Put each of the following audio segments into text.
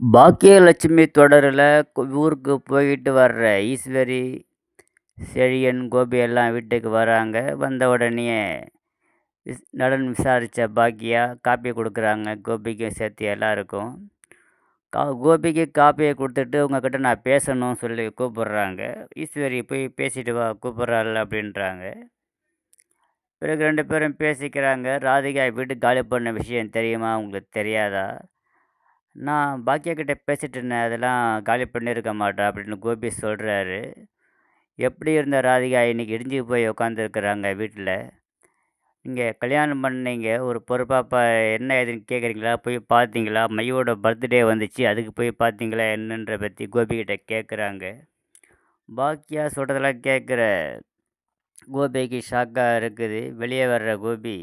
பாக்கியலட்சுமி தொடரில் ஊருக்கு போயிட்டு வர்ற ஈஸ்வரி செழியன் கோபி எல்லாம் வீட்டுக்கு வராங்க. வந்த உடனேயே விஸ் விசாரித்த பாக்கியா காப்பி கொடுக்குறாங்க. கோபிக்கும் சேர்த்து எல்லாருக்கும். கா கோபிக்கு காப்பியை கொடுத்துட்டு உங்ககிட்ட நான் பேசணும் சொல்லி கூப்பிட்றாங்க. ஈஸ்வரி போய் பேசிட்டு வா கூப்பிட்றாள் அப்படின்றாங்க. பிறகு ரெண்டு பேரும் பேசிக்கிறாங்க. ராதிகா வீட்டு காலி பண்ண விஷயம் தெரியுமா? உங்களுக்கு தெரியாதா? நான் பாக்கியா பேசிகிட்டு பேசிட்டு இருந்தேன் அதெல்லாம் காலி பண்ணியிருக்க மாட்டேன் அப்படின்னு கோபி சொல்கிறாரு எப்படி இருந்த ராதிகா? இன்றைக்கி இடிஞ்சு போய் உட்காந்துருக்குறாங்க வீட்டில் நீங்கள் கல்யாணம் பண்ணீங்க ஒரு பொறுப்பாப்பா என்ன ஏதுன்னு கேட்குறீங்களா போய் பார்த்தீங்களா மையோட பர்த்டே வந்துச்சு அதுக்கு போய் பார்த்தீங்களா என்னன்ற பற்றி கோபிக்கிட்ட கேட்குறாங்க பாக்கியா சொல்கிறதெல்லாம் கேட்குற கோபிக்கு ஷாக்காக இருக்குது. வெளியே வர்ற கோபி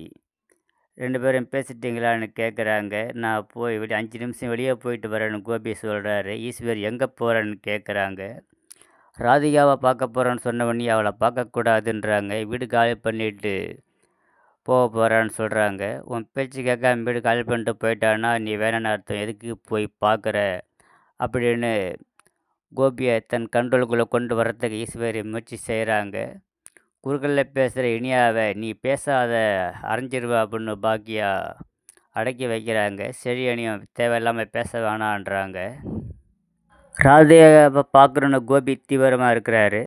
ரெண்டு பேரும் பேசிட்டீங்களான்னு கேட்குறாங்க நான் போய் வெளியே அஞ்சு நிமிஷம் வெளியே போயிட்டு வரேன்னு கோபி சொல்கிறாரு ஈஸ்வர் எங்கே போகிறேன்னு கேட்குறாங்க ராதிகாவை பார்க்க போகிறேன்னு சொன்ன உடனே அவளை பார்க்கக்கூடாதுன்றாங்க வீடு காலி பண்ணிட்டு போக போகிறான்னு சொல்கிறாங்க உன் பேச்சு கேட்காம வீடு காலி பண்ணிட்டு போயிட்டான்னா நீ வேணும்னு அர்த்தம். எதுக்கு போய் பார்க்குற? அப்படின்னு கோபியை தன் கண்ட்ரோலுக்குள்ளே கொண்டு வரத்துக்கு ஈஸ்வரி முயற்சி செய்கிறாங்க குறுக்கல்ல பேசுகிற இனியாவை நீ பேசாத அரைஞ்சிருவா அப்படின்னு பாக்கியா அடக்கி வைக்கிறாங்க. சரி அணியும் தேவையில்லாமல் பேச வேணான்றாங்க. ராதையை பார்க்குறோன்னு கோபி தீவிரமாக இருக்கிறாரு.